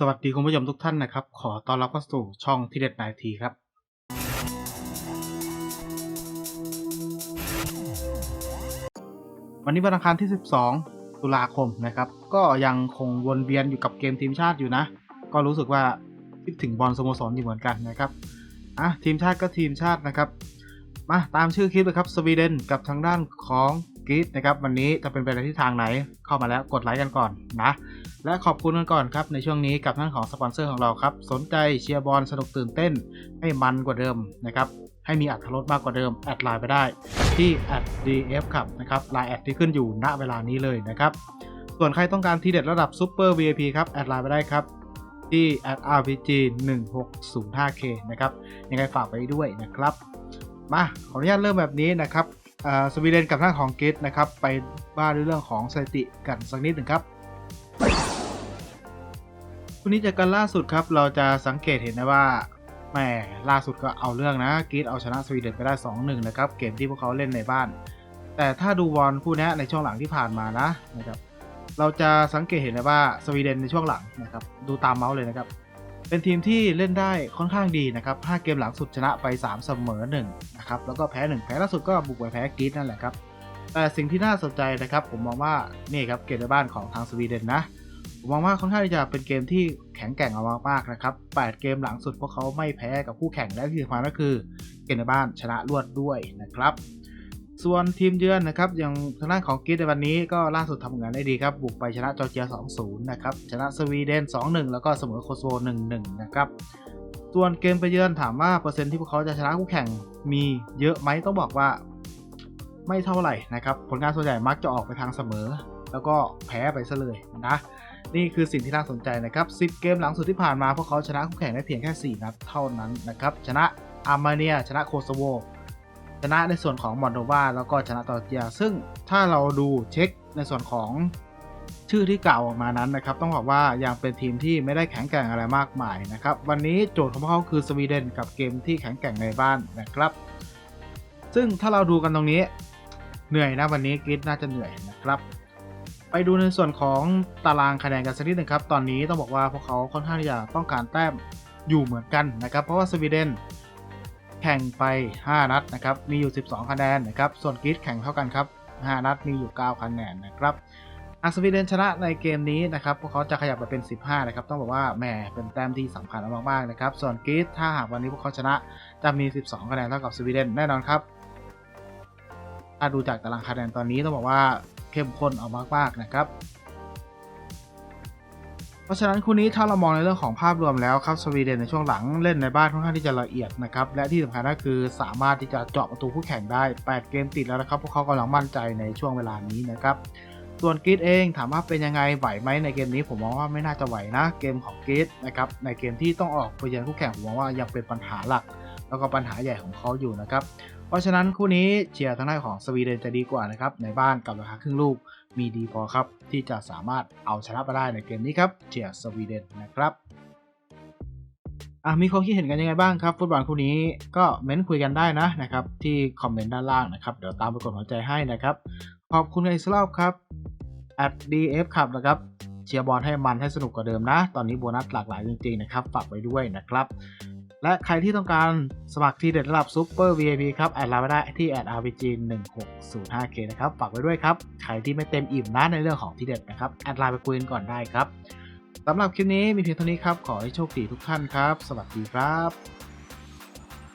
สวัสดีคุณผู้ชมทุกท่านนะครับ ขอต้อนรับเข้าสู่ช่องทีเด็ดนายทีครับ วันนี้วันอังคารที่ 12 ตุลาคมนะครับ ก็ยังคงวนเวียนอยู่กับเกมทีมชาติอยู่นะ ก็รู้สึกว่าคิดถึงบอลสโมสรอยู่เหมือนกันนะครับอะทีมชาติก็ทีมชาตินะครับ มาตามชื่อคลิปเลยครับสวีเดนกับทางด้านของกรีซนะครับ วันนี้จะเป็นไปในทิศทางไหนเข้ามาแล้วกดไลค์กันก่อนนะ และขอบคุณกันก่อนครับในช่วงนี้กับท่านของสปอนเซอร์ของเราครับ สนใจเชียร์บอลสนุกตื่นเต้นให้มันกว่าเดิมนะครับให้มีอัตรสมากกว่าเดิม แอดไลน์ไปได้ ที่ @df ครับนะครับไลน์แอดที่ขึ้นอยู่ณเวลานี้เลยนะครับ ส่วนใครต้องการทีเด็ดระดับซูเปอร์ VIP ครับ แอดไลน์ไปได้ครับ ที่ @rpg 1 6 0 5 k นะครับ ยังไงฝากไปด้วยนะครับ มา ขออนุญาตเริ่มแบบนี้นะครับสวีเดนกับท่างของกรีซนะครับ ไปว่าด้วยเรื่องของสถิติกันสักนิดหนึ่งครับ วันนี้จากกันล่าสุดครับ เราจะสังเกตเห็นได้ว่าแหมล่าสุดก็เอาเรื่องนะกรีซเอาชนะสวีเดนไปได้ 2-1 นะครับ เกมที่พวกเขาเล่นในบ้าน แต่ถ้าดูบอลคู่นี้ในช่วงหลังที่ผ่านมานะนะครับเราจะสังเกตเห็นได้ว่าสวีเดนในช่วงหลังนะครับดูตามเมาส์เลยนะครับเป็นทีมที่เล่นได้ค่อนข้างดีนะครับ 5 เกมหลังสุดชนะไป 3 เสมอ1นะครับ แล้วก็แพ้ 1 แพ้ล่าสุดก็บุกไปแพ้กรีซนั่นแหละครับ แต่สิ่งที่น่าสนใจนะครับ ผมมองว่านี่ครับเกมในบ้านของทางสวีเดนนะ ผมมองว่าค่อนข้างที่จะเป็นเกมที่แข็งแกร่งเอามากๆนะครับ 8 เกมหลังสุดพวกเขาไม่แพ้กับคู่แข่งและที่สำคัญก็คือเกมในบ้านชนะรวดด้วยนะครับ ส่วนทีมเยือนนะครับอย่างทางด้านของกรีซในวันนี้ก็ล่าสุดทำงานได้ดีครับ บุกไปชนะจอร์เจีย 2-0 นะครับ ชนะสวีเดน 2-1 แล้วก็เสมอโคโซโว1-1 นะครับส่วนเกมไปเยือนถามว่าเปอร์เซ็นต์ที่พวกเขาจะชนะคู่แข่งมีเยอะไหมต้องบอกว่าไม่เท่าไหร่นะครับ ผลงานส่วนใหญ่มักจะออกไปทางเสมอ แล้วก็แพ้ไปซะเลยนะ นี่คือสิ่งที่น่าสนใจนะครับ10 เกมหลังสุดที่ผ่านมาพวกเขาชนะคู่แข่งได้เพียงแค่ 4 นัดเท่านั้นนะครับ ชนะอาร์เมเนีย ชนะโคโซโว ชนะในส่วนของมอนโดวาแล้วก็ชนะจอร์เจีย ซึ่งถ้าเราดูเช็คในส่วนของชื่อที่กล่าวออกมานั้นนะครับ ต้องบอกว่ายังเป็นทีมที่ไม่ได้แข็งแกร่งอะไรมากมายนะครับ วันนี้โจทย์ของพวกเขาคือสวีเดนกับเกมที่แข็งแกร่งในบ้านนะครับ ซึ่งถ้าเราดูกันตรงนี้เหนื่อยนะวันนี้กรีซน่าจะเหนื่อยนะครับ ไปดูในส่วนของตารางคะแนนกันสักนิดหนึ่งครับ ตอนนี้ต้องบอกว่าพวกเขาค่อนข้างที่จะต้องการแต้มอยู่เหมือนกันนะครับ เพราะว่าสวีเดนแข่งไป 5 นัดนะครับ มีอยู่ 12 คะแนนนะครับ ส่วนกรีซแข่งเท่ากันครับ 5 นัดมีอยู่ 9 คะแนนนะครับอาสวีเดนชนะในเกมนี้นะครับพวกเขาจะขยับไปเป็น 15 นะครับ ต้องบอกว่าแหมเป็นแต้มที่สำคัญมากๆนะครับ ส่วนกรีซถ้าหากวันนี้พวกเขาชนะจะมี 12 คะแนนเท่ากับสวีเดนแน่นอนครับ ถ้าดูจากตารางคะแนนตอนนี้ต้องบอกว่าเข้มข้นเอามากๆนะครับ เพราะฉะนั้นคู่นี้ถ้าเรามองในเรื่องของภาพรวมแล้วครับสวีเดนในช่วงหลังเล่นในบ้านค่อนข้างที่จะละเอียดนะครับและที่สำคัญก็คือสามารถที่จะเจาะประตูคู่แข่งได้ 8 เกมติดแล้วนะครับพวกเขากำลังมั่นใจในช่วงเวลานี้นะครับส่วนกรีดเองถามว่าเป็นยังไงไหวไหมในเกมนี้ผมมองว่าไม่น่าจะไหวนะเกมของกรีดนะครับในเกมที่ต้องออกไปเยือนคู่แข่งผมมองว่ายังเป็นปัญหาหลัก แล้วก็ปัญหาใหญ่ของเขาอยู่นะครับ ราะฉะนั้นคู่นี้เชียร์ทางด้านของสวีเดนจะดีกว่านะครับในบ้านกับราคาครึ่งลูกมีดีพอครับ ที่จะสามารถเอาชนะไปได้ในเกมนี้ครับเชียร์สวีเดนนะครับอะมีความคิดเห็นกันยังไงบ้างครับ ฟุตบอลคู่นี้ก็เม้นคุยกันได้นะนะครับ ที่คอมเมนต์ด้านล่างนะครับ เดี๋ยวตามไปกดหัวใจให้นะครับ ขอบคุณในสลอบครับ at df ครับนะครับเชียร์บอลให้มันให้สนุกกว่าเดิมนะ ตอนนี้โบนัสหลากหลายจริงๆนะครับ ฝากไว้ด้วยนะครับ และใครที่ต้องการสมัครทีเด็ดระดับ Super VIP ครับ แอดไลน์มาได้ที่แอด @rpg 1 6 0 5 k นะครับ ฝากไว้ด้วยครับ ใครที่ไม่เต็มอิ่มนะในเรื่องของทีเด็ดนะครับ แอดไลน์ไปคุยกันก่อนได้ครับสำหรับคลิปนี้มีเพียงเท่านี้ครับ ขอให้โชคดีทุกท่านครับ สวัสดีครับ